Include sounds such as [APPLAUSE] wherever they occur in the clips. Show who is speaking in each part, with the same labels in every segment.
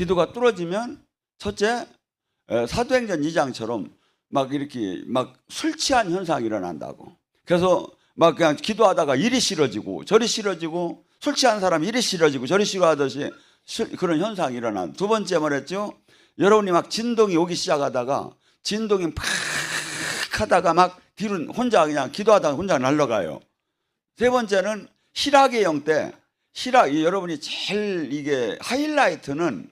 Speaker 1: 기도가 뚫어지면 첫째 에, 사도행전 2장처럼 막 이렇게 막 술 취한 현상이 일어난다고. 그래서 막 그냥 기도하다가 이리 싫어지고 저리 싫어지고 술 취한 사람이 이리 싫어지고 저리 싫어하듯이 술- 그런 현상이 일어난. 두 번째 말했죠. 여러분이 막 진동이 오기 시작하다가 진동이 팍 하다가 막 뒤로 혼자 그냥 기도하다가 혼자 날아가요. 세 번째는 실학의 영때이 여러분이 제일 이게 하이라이트는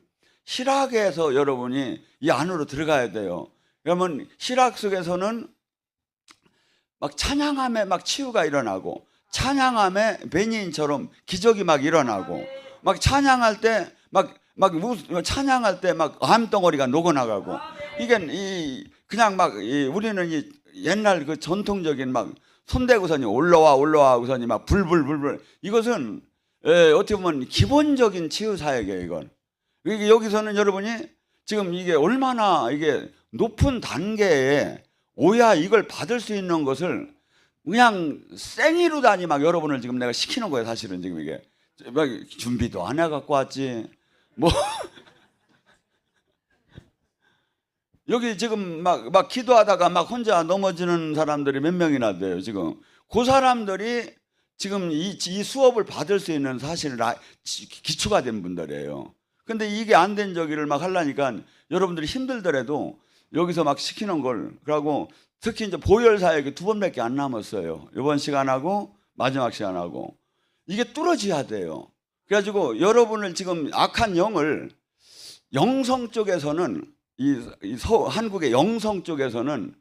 Speaker 1: 실학에서 여러분이 이 안으로 들어가야 돼요. 그러면 실학 속에서는 막 찬양함에 막 치유가 일어나고 찬양함에 베니인처럼 기적이 막 일어나고 막 찬양할 때 막 막 찬양할 때 막 암덩어리가 녹아 나가고 이게 이 그냥 막 이 우리는 이 옛날 그 전통적인 막 손대고선이 올라와 올라와 우선이 막 불불불불 이것은 예, 어떻게 보면 기본적인 치유 사역이에요 이건 여기서는 여러분이 지금 이게 얼마나 이게 높은 단계에 오야 이걸 받을 수 있는 것을 그냥 생이로 다니 막 여러분을 지금 내가 시키는 거예요 사실은 지금 이게. 막 준비도 안 해갖고 왔지. 뭐. [LAUGHS] 여기 지금 막, 막 기도하다가 막 혼자 넘어지는 사람들이 몇 명이나 돼요 지금. 그 사람들이 지금 이, 이 수업을 받을 수 있는 사실 기초가 된 분들이에요 근데 이게 안 된 저기를 막 하려니까 여러분들이 힘들더라도 여기서 막 시키는 걸 그러고 특히 이제 보혈 사역이 두 번밖에 안 남았어요. 이번 시간하고 마지막 시간하고 이게 뚫어져야 돼요. 그래가지고 여러분을 지금 악한 영을 영성 쪽에서는 이, 이 서, 한국의 영성 쪽에서는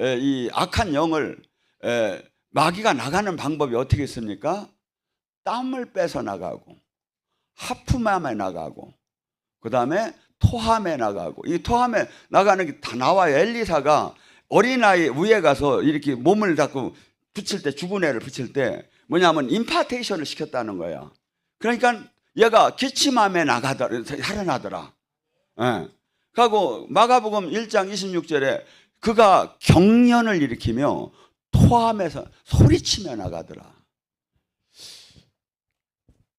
Speaker 1: 에, 이 악한 영을 에, 마귀가 나가는 방법이 어떻게 있습니까? 땀을 빼서 나가고 하품함에 나가고 그 다음에 토함에 나가고 이 토함에 나가는 게 다 나와요. 엘리사가 어린아이 위에 가서 이렇게 몸을 자꾸 붙일 때 죽은 애를 붙일 때 뭐냐면 임파테이션을 시켰다는 거야. 그러니까 얘가 기침함에 나가더라 살아나더라. 예. 그리고 마가복음 1장 26절에 그가 경련을 일으키며 토함에서 소리치며 나가더라.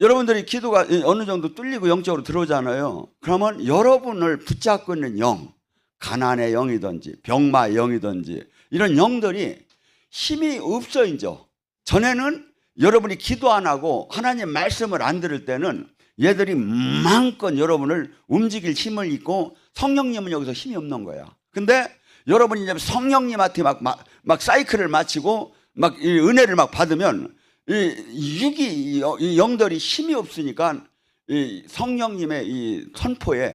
Speaker 1: 여러분들이 기도가 어느 정도 뚫리고 영적으로 들어오잖아요. 그러면 여러분을 붙잡고 있는 영, 가난의 영이든지 병마의 영이든지 이런 영들이 힘이 없어 이제. 전에는 여러분이 기도 안 하고 하나님 말씀을 안 들을 때는 얘들이 마음껏 여러분을 움직일 힘을 잊고 성령님은 여기서 힘이 없는 거야. 근데 여러분이 성령님한테 막, 막, 막 사이클을 마치고 막이 은혜를 막 받으면 이 육이 이 영들이 힘이 없으니까 이 성령님의 이 선포에